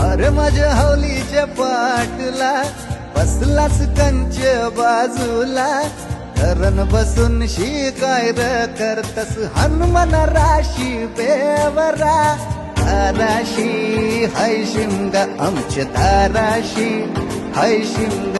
अरे माझ्या हौलीच्या पाटला बसलाच कंच बाजूला. धरण बसून शिकाय र करतस हनुमान राशी बेवरा. धाराशी हय शिंग आमच्या धाराशी हय शिंग